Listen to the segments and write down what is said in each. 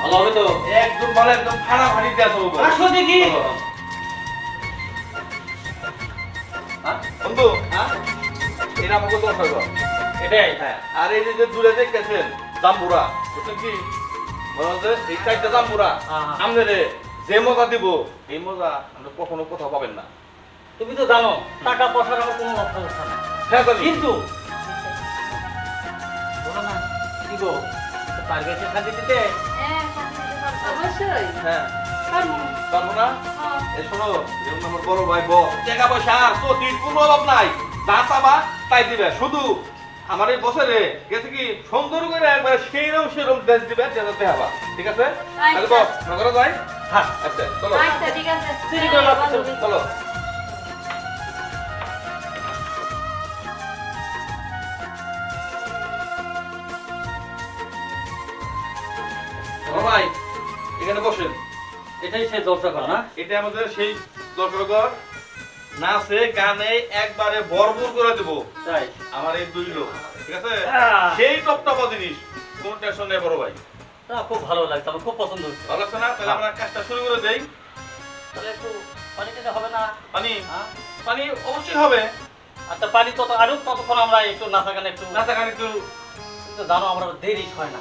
ভালো হবে তো। একদম ভালো একদম আসো দেখি। হ্যাঁ? বন্ধু হ্যাঁ? এটা আমাকে দশ টাকা। এটাই? হ্যাঁ। আর এই যে দূরে দেখতেছেন জাম্বুরা। বুঝছেন কি? মনে হচ্ছে এই চারটা জাম্বুরা। হ্যাঁ। রে যে মজা দিব এই মজা কখনো কোথাও পাবেন না। তুমি তো জানো টাকা পয়সার আমার কোনো অবস্থা হ্যাঁ কিন্তু বলো না কি গো? পারবে সে শান্তি দিতে? হ্যাঁ। অবশ্যই। হ্যাঁ। পারব। পারব না? হ্যাঁ। শোনো যেমন আমার বড় ভাই বল টাকা পয়সা আর চটির কোনো অভাব নাই। যা চাবা তাই দিবে। শুধু আমার এই বছরে গেছে কি সুন্দর করে একবার সেইরকম সেরকম দিবে ঠিক আছে? তাহলে বল নগরে যাই। হ্যাঁ আচ্ছা চলো। আচ্ছা, ঠিক আছে। চলো। বসেন। এটাই সে দর্শক না? এটা আমাদের সেই দর্শকর নাচে গানে একবারে ভরপুর করে দেবো। তাই? আমার এই দুই লোক ঠিক আছে? সেই টপ টপ জিনিস কোন টেনশন নেই বড় ভাই। তা খুব ভালো লাগছে আমার খুব পছন্দ হচ্ছে ভালো লাগছে না? তাহলে আমরা কাজটা শুরু করে দেই। তাহলে একটু পানি দিতে হবে না? পানি? হ্যাঁ? পানি অবশ্যই হবে। আচ্ছা পানি তত আরও ততক্ষণ আমরা একটু নাচা গানে একটু নাচা গান একটু জানো আমরা দেরি হয় না।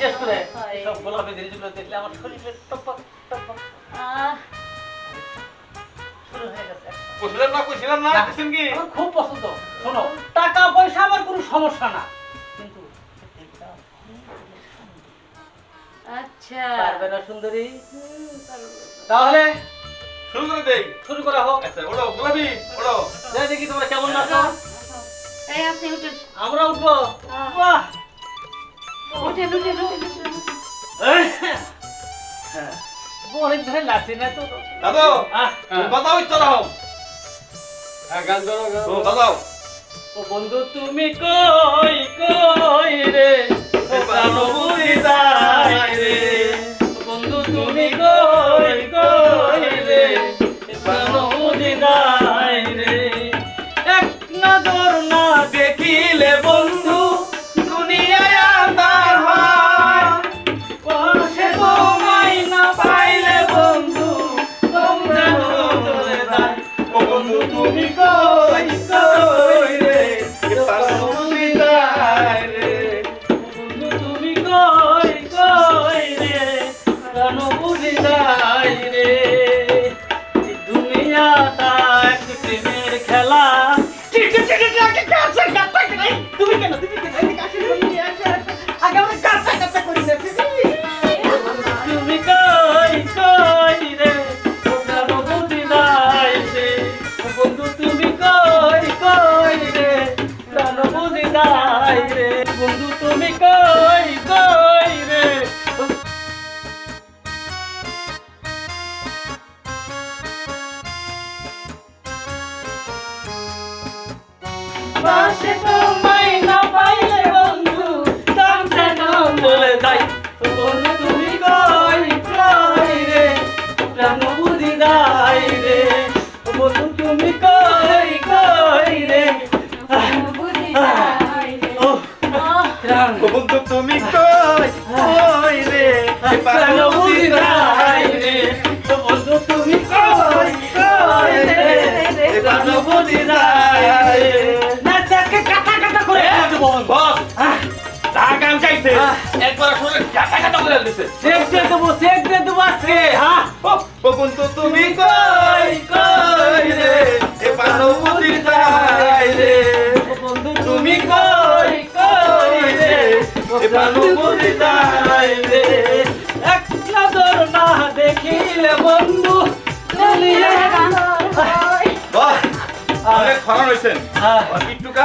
বিশেষ করে সব গোলাপি জিনিসগুলো দেখলে আমার শরীরে টপক টপক। আহ, শুরু গেছে। কইছিলাম না কইছিলাম না না। বুঝছেন কি? আমার খুব পছন্দ। শোনো টাকা পয়সা আমার কোনো সমস্যা না। কিন্তু আচ্ছা। পারবে না সুন্দরী। তাহলে শুরু করে দেই। শুরু করা হোক। আচ্ছা ওড়ো গোলাপি ওড়ো। দেখি তোমরা কেমন নাচো এই আপনি উঠুন। আমরা উঠবো। হ্যাঁ। বাহ! উঠেন, উঠেন। হ্যাঁ অনেক ধরে লাগছে না তো। দাদু আহ, তুমি বাজাও ইচ্ছা না হ্যাঁ, গান ও বন্ধু তুমি কই কই রে? ও প্রাণ বুঝি দুনিয়াটা এক প্রেমের খেলা। ঠিক আছে ঠিক আছে আছে গাতা নাই তুমি কেন তুমি কেন? এদিকে আসো, এদিকে আসো। আগে আমরা গাতা গাতা করি না তুমি কই কই রে? বুঝি যায় বন্ধু তুমি কই কই রে? প্রাণ বুঝি যায় রে। বন্ধু তুমি কই কই পাশে তোমায় না পাইলে বন্ধু দাম যেন বলে যাই বন্ধু তুমি কই কই রে প্রাণ বুঝি যায় রে। বন্ধু তুমি কই কই রে বন্ধু তুমি কই কই রে প্রাণ বুঝি যায় বস আহ। যা গাইছে আহ। একবার গাটা করে দিছে। চেক দিয়ে দেবো চেক দিয়ে দেবো আজকে। হ্যাঁ বন্ধু তুমি কই কই রে? এ যায় রে। বন্ধু তুমি কই কই রে? এ পানুমতি যায় রে। এক নজর না দেখিলে বন্ধু চলিয়ে বাহ অনেক খরণ হইছেন হ্যাঁ। একটুকা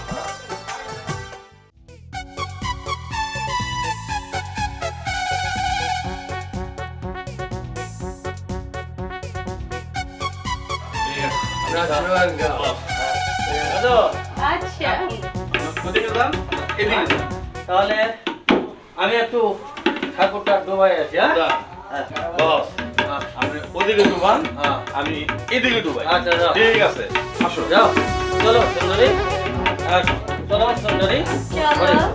দেই? বুঝো? আচ্ছা ওদিকে যান এদিকে তাহলে আমি একটু ঠাকুরটা ডুবাই আছি হ্যাঁ। হ্যাঁ। বস আপনি ওদিকে ডুবান হ্যাঁ। আমি এদিকে ডুবাই আচ্ছা যাও ঠিক আছে আসো যাও চলো সুন্দরী হ্যাঁ, চলো সুন্দরী চলো